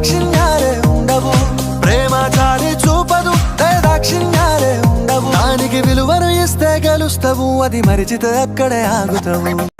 దాక్షిణ్యాలే ఉండవు. ప్రేమ చాలి చూపదు దాక్షిణ్యాలే ఉండవు. దానికి విలువను ఇస్తే గెలుస్తావు అది మరిచితే అక్కడే ఆగుతావు.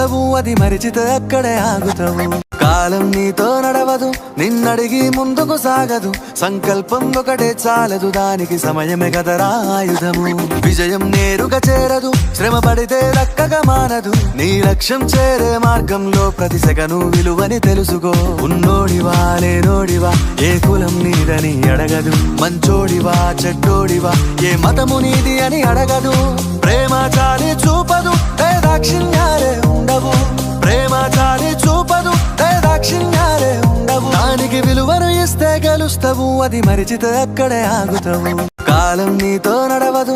గెలుస్తావు అది మరిచితే అక్కడే ఆగుతావు. కాలం నీతో నడవదు నిన్నడిగి ముందుకు సాగదు. సంకల్పం ఒకటే చాలదు దానికి సమయమే కదరా ఆయుధము. విజయం నేరుగా చేరదు శ్రమ పడితే రక్కగా మానదు నీ లక్ష్యం చేరే మార్గంలో ప్రతి సెకను విలువని తెలుసుకో. ఉన్నోడివా లేనోడివా ఏ కులం నీదని అడగదు. మంచోడివా చెడ్డోడివా ఏ మతము నీది అని అడగదు. ప్రేమ చాలి దానికి విలువను ఇస్తే గెలుస్తావు అది మరిచితే అక్కడే ఆగుతావు. కాలం నీతో నడవదు